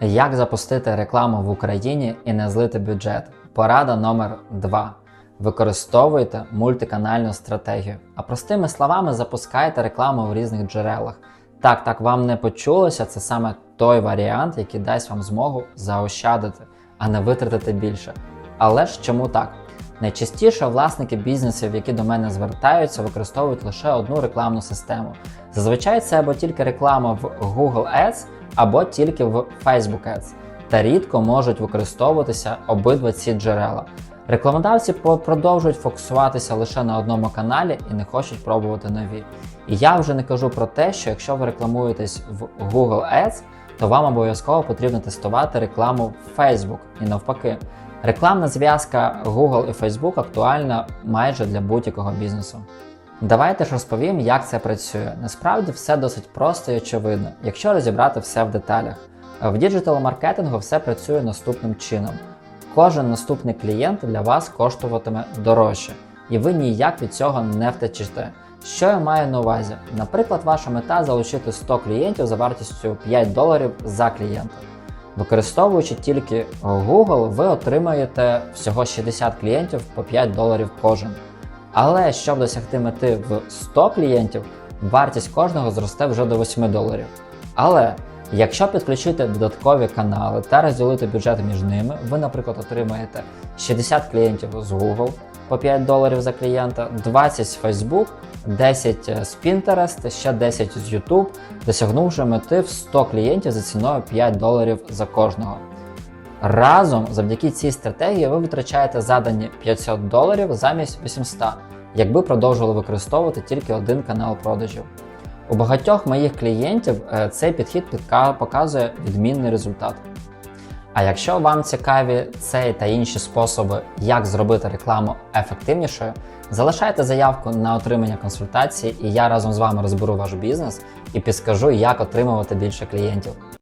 Як запустити рекламу в Україні і не злити бюджет? Порада номер 2. Використовуйте мультиканальну стратегію. А простими словами, запускайте рекламу в різних джерелах. Так, так вам не почулося, це саме той варіант, який дасть вам змогу заощадити, а не витратити більше. Але ж чому так? Найчастіше власники бізнесів, які до мене звертаються, використовують лише одну рекламну систему. Зазвичай це або тільки реклама в Google Ads, або тільки в Facebook Ads, та рідко можуть використовуватися обидва ці джерела. Рекламодавці продовжують фокусуватися лише на одному каналі і не хочуть пробувати нові. І я вже не кажу про те, що якщо ви рекламуєтесь в Google Ads, то вам обов'язково потрібно тестувати рекламу в Facebook і навпаки. Рекламна зв'язка Google і Facebook актуальна майже для будь-якого бізнесу. Давайте ж розповім, як це працює. Насправді все досить просто і очевидно, якщо розібрати все в деталях. В діджитал-маркетингу все працює наступним чином. Кожен наступний клієнт для вас коштуватиме дорожче, і ви ніяк від цього не втечете. Що я маю на увазі? Наприклад, ваша мета залучити 100 клієнтів за вартістю 5 доларів за клієнта. Використовуючи тільки Google, ви отримаєте всього 60 клієнтів по 5 доларів кожен. Але щоб досягти мети в 100 клієнтів, вартість кожного зросте вже до 8 доларів. Але якщо підключити додаткові канали та розділити бюджет між ними, ви, наприклад, отримаєте 60 клієнтів з Google по 5 доларів за клієнта, 20 з Facebook, 10 з Pinterest, ще 10 з YouTube, досягнувши мети в 100 клієнтів за ціною 5 доларів за кожного. Разом, завдяки цій стратегії, ви витрачаєте задані 500 доларів замість 800, якби продовжували використовувати тільки один канал продажів. У багатьох моїх клієнтів е, цей підхід показує відмінний результат. А якщо вам цікаві цей та інші способи, як зробити рекламу ефективнішою, залишайте заявку на отримання консультації, і я разом з вами розберу ваш бізнес і підскажу, як отримувати більше клієнтів.